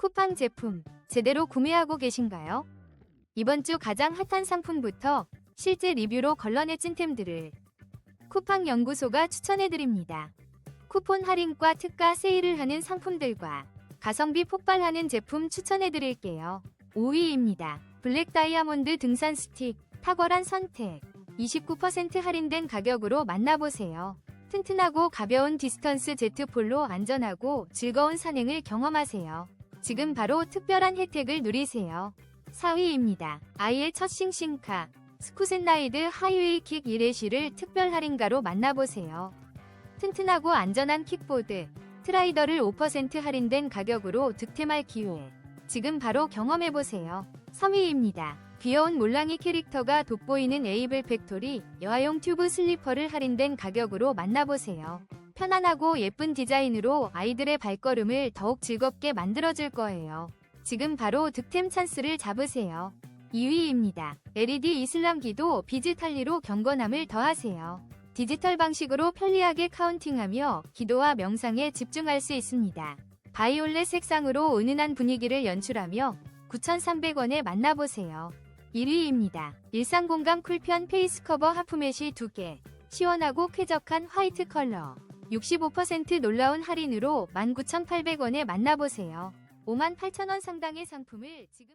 쿠팡 제품 제대로 구매하고 계신가요? 이번 주 가장 핫한 상품부터 실제 리뷰로 걸러내 찐템들을 쿠팡 연구소가 추천해드립니다. 쿠폰 할인과 특가 세일을 하는 상품들과 가성비 폭발하는 제품 추천해드릴게요. 5위입니다. 블랙 다이아몬드 등산 스틱 탁월한 선택 29% 할인된 가격으로 만나보세요. 튼튼하고 가벼운 디스턴스 제트 폴로 안전하고 즐거운 산행을 경험하세요. 지금 바로 특별한 혜택을 누리세요. 4위입니다. 아이의 첫 싱싱카 스쿠센라이드 하이웨이 킥 1회시를 특별 할인가로 만나보세요. 튼튼하고 안전한 킥보드 트라이더를 5% 할인된 가격으로 득템할 기회. 지금 바로 경험해보세요. 3위입니다. 귀여운 몰랑이 캐릭터가 돋보이는 에이블 팩토리 여아용 튜브 슬리퍼를 할인된 가격으로 만나보세요. 편안하고 예쁜 디자인으로 아이들의 발걸음을 더욱 즐겁게 만들어줄 거예요. 지금 바로 득템 찬스를 잡으세요. 2위입니다. LED 이슬람기도 비즈탈리로 경건함을 더하세요. 디지털 방식으로 편리하게 카운팅하며 기도와 명상에 집중할 수 있습니다. 바이올렛 색상으로 은은한 분위기를 연출하며 9,300원에 만나보세요. 1위입니다. 일상 공간 쿨편 페이스 커버 하프맷이 2개. 시원하고 쾌적한 화이트 컬러. 65% 놀라운 할인으로 19,800원에 만나보세요. 58,000원 상당의 상품을 지금